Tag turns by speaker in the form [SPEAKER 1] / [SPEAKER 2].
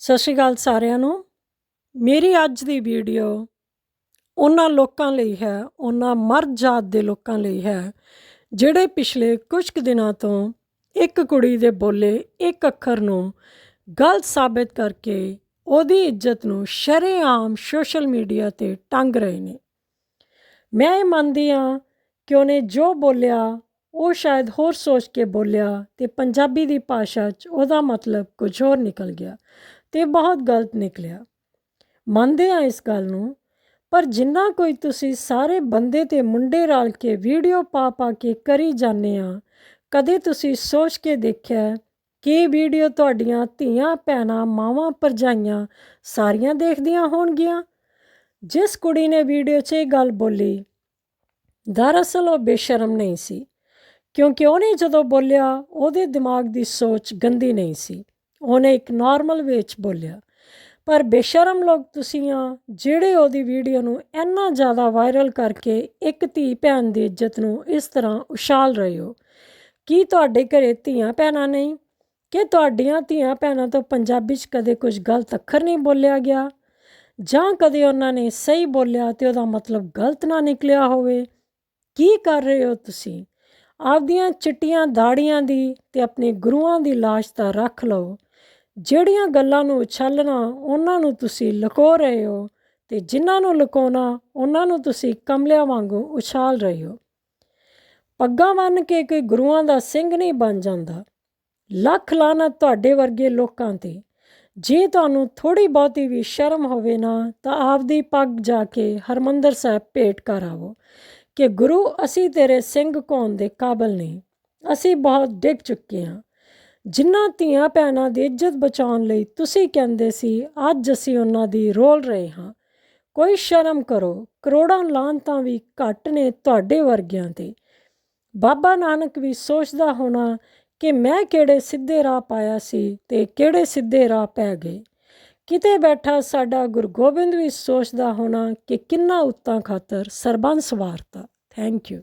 [SPEAKER 1] ਸਤਿ ਸ਼੍ਰੀ ਅਕਾਲ ਸਾਰਿਆਂ ਨੂੰ। ਮੇਰੀ ਅੱਜ ਦੀ ਵੀਡੀਓ ਉਹਨਾਂ ਲੋਕਾਂ ਲਈ ਹੈ, ਉਹਨਾਂ ਮਰਦ ਜਾਤ ਦੇ ਲੋਕਾਂ ਲਈ ਹੈ, ਜਿਹੜੇ ਪਿਛਲੇ ਕੁਝ ਕੁ ਦਿਨਾਂ ਤੋਂ ਇੱਕ ਕੁੜੀ ਦੇ ਬੋਲੇ ਇੱਕ ਅੱਖਰ ਨੂੰ ਗਲਤ ਸਾਬਿਤ ਕਰਕੇ ਉਹਦੀ ਇੱਜ਼ਤ ਨੂੰ ਸ਼ਰੇਆਮ ਸੋਸ਼ਲ ਮੀਡੀਆ ਤੇ ਟੰਗ ਰਹੇ ਨੇ। ਮੈਂ ਇਹ ਮੰਨਦੀ ਹਾਂ ਕਿ ਉਹਨੇ ਜੋ ਬੋਲਿਆ, ਉਹ ਸ਼ਾਇਦ ਹੋਰ ਸੋਚ ਕੇ ਬੋਲਿਆ ਤੇ ਪੰਜਾਬੀ ਦੀ ਭਾਸ਼ਾ 'ਚ ਉਹਦਾ ਮਤਲਬ ਕੁਝ ਹੋਰ ਨਿਕਲ ਗਿਆ। ਤੇ ਬਹੁਤ ਗਲਤ ਨਿਕਲਿਆ। ਮੰਨਦੇ ਆ ਇਸ ਗੱਲ ਨੂੰ, ਪਰ ਜਿੰਨਾ ਕੋਈ ਤੁਸੀਂ ਸਾਰੇ ਬੰਦੇ ਤੇ ਮੁੰਡੇ ਰਲ ਕੇ ਵੀਡੀਓ ਪਾ ਪਾ ਕੇ ਕਰੀ ਜਾਂਦੇ ਆ ਕਦੇ ਤੁਸੀਂ ਸੋਚ ਕੇ ਦੇਖਿਆ ਕਿ ਵੀਡੀਓ ਤੁਹਾਡੀਆਂ ਧੀਆਂ, ਭੈਣਾਂ, ਮਾਵਾਂ ਪਰਜਾਈਆਂ ਸਾਰੀਆਂ ਦੇਖਦੀਆਂ ਹੋਣਗੀਆਂ? ਜਿਸ ਕੁੜੀ ਨੇ ਵੀਡੀਓ 'ਚ ਇਹ ਗੱਲ ਬੋਲੀ, ਦਰਅਸਲ ਉਹ ਬੇਸ਼ਰਮ ਨਹੀਂ ਸੀ, ਕਿਉਂਕਿ ਉਹਨੇ ਜਦੋਂ ਬੋਲਿਆ, ਉਹਦੇ ਦਿਮਾਗ ਦੀ ਸੋਚ ਗੰਦੀ ਨਹੀਂ ਸੀ। ਉਹਨੇ ਇੱਕ ਨਾਰਮਲ ਵੇਚ ਬੋਲਿਆ। ਪਰ ਬੇਸ਼ਰਮ ਲੋਕ ਤੁਸੀਂ ਆ, ਜਿਹੜੇ ਉਹਦੀ ਵੀਡੀਓ ਨੂੰ ਇੰਨਾ ਜ਼ਿਆਦਾ ਵਾਇਰਲ ਕਰਕੇ ਇੱਕ ਧੀ ਭੈਣ ਦੀ ਇੱਜ਼ਤ ਨੂੰ ਇਸ ਤਰ੍ਹਾਂ ਉਛਾਲ ਰਹੇ ਹੋ, ਕੀ ਤੁਹਾਡੇ ਘਰੇ ਧੀਆਂ ਭੈਣਾਂ ਨਹੀਂ? ਕਿ ਤੁਹਾਡੀਆਂ ਧੀਆਂ ਭੈਣਾਂ ਤੋਂ ਪੰਜਾਬੀ 'ਚ ਕਦੇ ਕੁਝ ਗਲਤ ਅੱਖਰ ਨਹੀਂ ਬੋਲਿਆ ਗਿਆ? ਜਾਂ ਕਦੇ ਉਹਨਾਂ ਨੇ ਸਹੀ ਬੋਲਿਆ ਤੇ ਉਹਦਾ ਮਤਲਬ ਗਲਤ ਨਾ ਨਿਕਲਿਆ ਹੋਵੇ? ਕੀ ਕਰ ਰਹੇ ਹੋ ਤੁਸੀਂ? ਆਪਦੀਆਂ ਚਿੱਟੀਆਂ ਦਾੜੀਆਂ ਦੀ ਤੇ ਆਪਣੇ ਗੁਰੂਆਂ ਦੀ ਲਾਸ਼ ਤਾਂ ਰੱਖ ਲਓ। ਜਿਹੜੀਆਂ ਗੱਲਾਂ ਨੂੰ ਉਛਾਲਣਾ, ਉਹਨਾਂ ਨੂੰ ਤੁਸੀਂ ਲੁਕੋ ਰਹੇ ਹੋ ਤੇ ਜਿਨ੍ਹਾਂ ਨੂੰ ਲੁਕਾਉਣਾ, ਉਹਨਾਂ ਨੂੰ ਤੁਸੀਂ ਕਮਲਿਆਂ ਵਾਂਗੂ ਉਛਾਲ ਰਹੇ ਹੋ। ਪੱਗਾਂ ਬੰਨ ਕੇ ਕੋਈ ਗੁਰੂਆਂ ਦਾ ਸਿੰਘ ਨਹੀਂ ਬਣ ਜਾਂਦਾ। ਲੱਖ ਲਾਨਤ ਤੁਹਾਡੇ ਵਰਗੇ ਲੋਕਾਂ ਤੇ। ਜੇ ਤੁਹਾਨੂੰ ਥੋੜੀ ਬਹੁਤੀ ਵੀ ਸ਼ਰਮ ਹੋਵੇ ਨਾ, ਤਾਂ ਆਪਦੀ ਪੱਗ ਜਾ ਕੇ ਹਰਮੰਦਰ ਸਾਹਿਬ ਭੇਟ ਕਰ ਆਵੋ ਕਿ ਗੁਰੂ, ਅਸੀਂ ਤੇਰੇ ਸਿੰਘ ਕੋਣ ਦੇ ਕਾਬਲ ਨਹੀਂ। ਅਸੀਂ ਬਹੁਤ ਡਿੱਗ ਚੁੱਕੇ ਹਾਂ। ਜਿਨ੍ਹਾਂ ਧੀਆਂ ਭੈਣਾਂ ਦੀ ਇੱਜ਼ਤ ਬਚਾਉਣ ਲਈ ਤੁਸੀਂ ਕਹਿੰਦੇ ਸੀ, ਅੱਜ ਅਸੀਂ ਉਹਨਾਂ ਦੀ ਰੋਲ ਰਹੇ ਹਾਂ। ਕੋਈ ਸ਼ਰਮ ਕਰੋ, ਕਰੋੜਾਂ ਲਾਂਤਾਂ ਵੀ ਘੱਟ ਨੇ ਤੁਹਾਡੇ ਵਰਗਿਆਂ ਤੇ। ਬਾਬਾ ਨਾਨਕ ਵੀ ਸੋਚਦਾ ਹੋਣਾ ਕਿ ਮੈਂ ਕਿਹੜੇ ਸਿੱਧੇ ਰਾਹ ਪਾਇਆ ਸੀ ਤੇ ਕਿਹੜੇ ਸਿੱਧੇ ਰਾਹ ਪੈ ਗਏ। ਕਿਤੇ ਬੈਠਾ ਸਾਡਾ ਗੁਰੂ ਗੋਬਿੰਦ ਵੀ ਸੋਚਦਾ ਹੋਣਾ ਕਿ ਕਿੰਨਾ ਉੱਤਾਂ ਖਾਤਰ ਸਰਬੰਸ ਵਾਰਤਾ। Thank you.